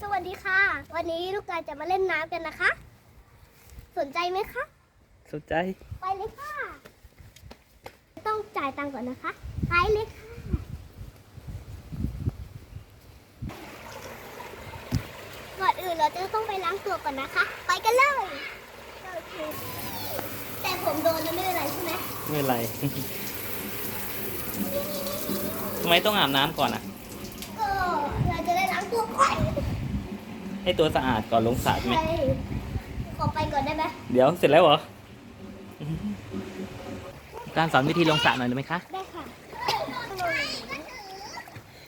สวัสดีค่ะ วันนี้ลูกกายจะมาเล่นน้ำกันนะคะ สนใจไหมคะ สนใจ ไปเลยค่ะ ต้องจ่ายตังค์ก่อนนะคะ ไปเลยค่ะ ก่อนอื่นเราจะต้องไปล้างตัวก่อนนะคะ ไปกันเลยโอเคแต่ผมโดนนะไม่เป็นไรใช่ไหมไม่เป็นไร ทำไมต้องอาบน้ำก่อนอะ ก็เราจะได้ล้างตัวก่อน ให้ตัวสะอาดก่อนลงสระใช่ไหมใช่ขอไปก่อนได้ไหมเดี๋ยวเสร็จแล้วเหรอการสอนวิธีลงสระหน่อยได้ไหมคะได้ค่ะ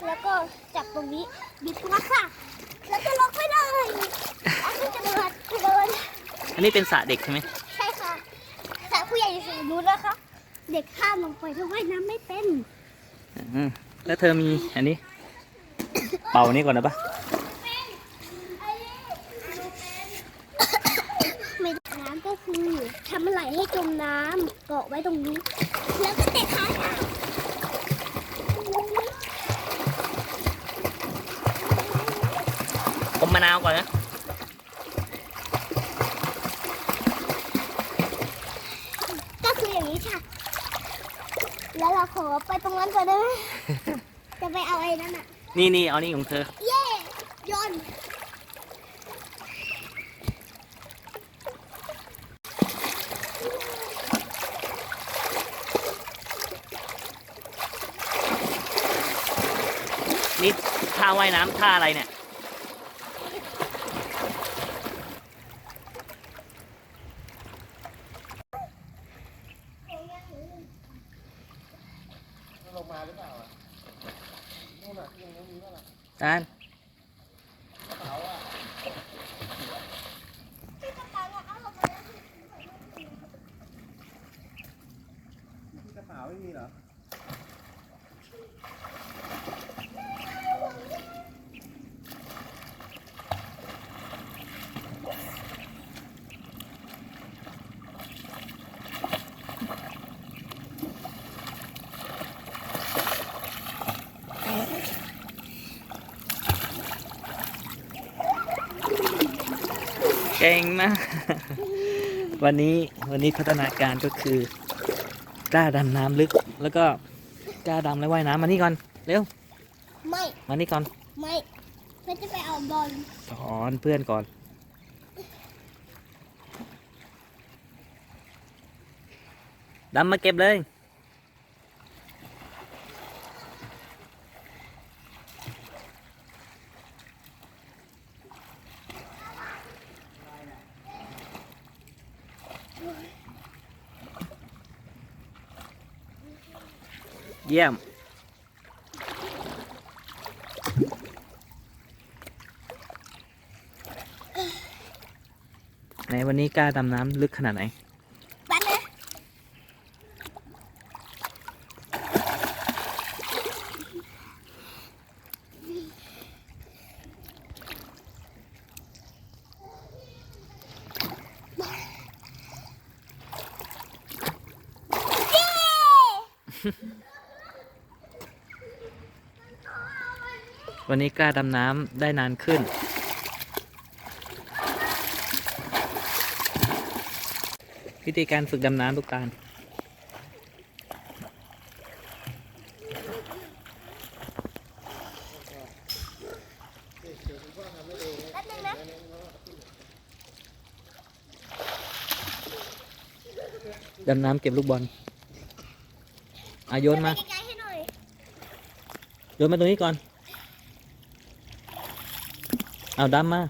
แล้วก็จับตรงนี้บิดลักค่ะ แล้วก็ล็อกไม่ได้อันนี้จะเดินจะเดินอันนี้เป็นสระเด็กใช่ไหมใช่ค่ะแต่ผู้ใหญ่สูงนู้นนะคะ เด็กข้ามลงไปถ้าว่ายน้ำไม่เป็นอืมแล้วเธอมีอันนี้ เป่านี้ก่อนนะปะ ไม่น้ำก็คือทำอะไร ให้จมน้ำเกาะไว้ตรงนี้ แล้วก็เตะขาค่ะอมมะนาวก่อนนะก็คืออย่างนี้ค่ะ แล้วเราขอไปตรงนั้นก่อนได้ไหมจะไปเอาไอ้นั่นอะนี่นี่เอานี่ของเธอ เย่โยน นี่ท่าว่ายน้ำท่าอะไรเนี่ยลงมาหรือเปล่าอะนู่นอะที่ตรงนู้นมีเปล่าล่ะจานกระเป๋าอะที่กระเป๋าไม่มีเหรอ ก่งมาก วันนี้วันนี้พัฒนาการก็คือกล้าดำน้ำลึก แล้วก็กล้าดำและว่ายน้ำมานี่ก่อน เร็ว ไม่ มานี่ก่อน ไม่ไม่จะไปเอาบอลสอนเพื่อนก่อน ดำมาเก็บเลย เยี่ยม ในวันนี้กล้าดำน้ำลึกขนาดไหน วันนี้กล้าดำน้ำได้นานขึ้น วิธีการฝึกดำน้ำลูกตาลแป๊บนึงนะดำน้ำเก็บลูกบอลอะ โยนมาไปไกลๆให้หน่อยโยนมาตรงนี้ก่อน เอาดำมา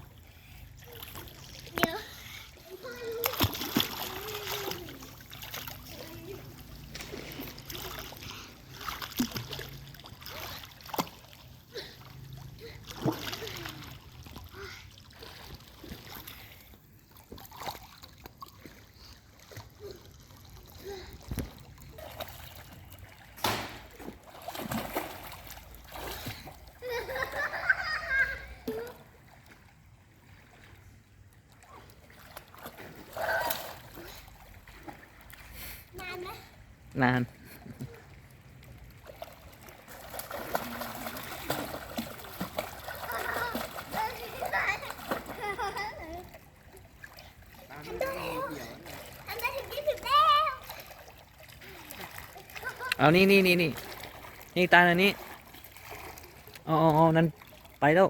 นานเอานี่นี่นี่นี่นี่ตาอันนี้เอ๋อาเอนั่นไปแล้ว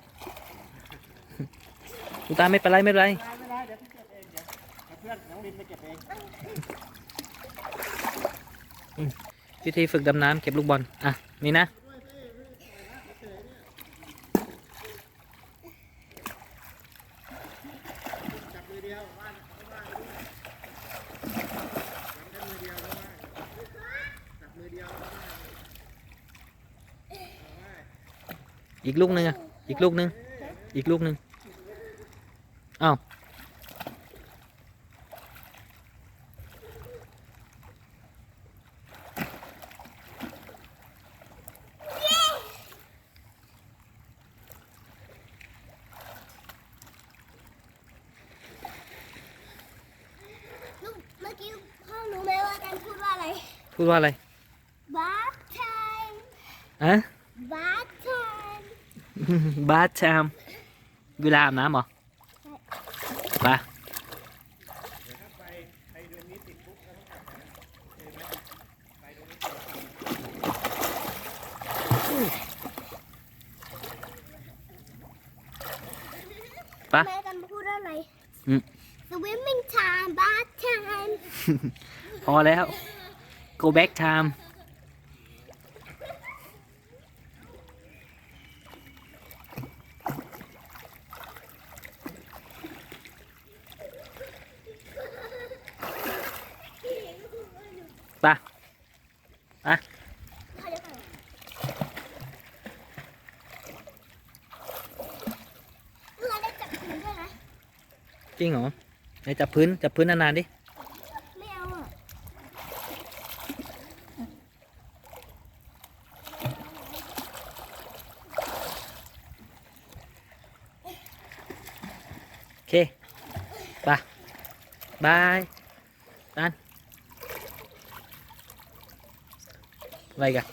คุณตาไม่เป็นไรไม่เป็นไรเพื่อนน้องลินไปเก็บเอง วิธีฝึกดำน้ำเก็บลูกบอล อะ นี่นะ อีกลูกหนึงอะ อีกลูกหนึ่งอีกลูกหนึ่งอ้าว ลูกเมื่อกี้พ่อรู้ไหมว่าการพูดว่าอะไร พูดว่าอะไร bath time อะ bath time บาสชามเวลาอาบน้ำเหรอไปเดี๋ยวถ้าไปไปเดือนนี้ติดปุ๊บก็ต้องกลับนะเห็นไหมไปเดือนนี้ติดไปแม่กันพูดว่าอะไรอืม swimming time bath time พอแล้ว go back time ไปไปเขาจะไปเราได้จับถึงด้วยนะจริงเหรอไหนจับพื้น จับพื้นนานๆดิ ไม่เอาอะ โอเค ไปบายตันอะไรกั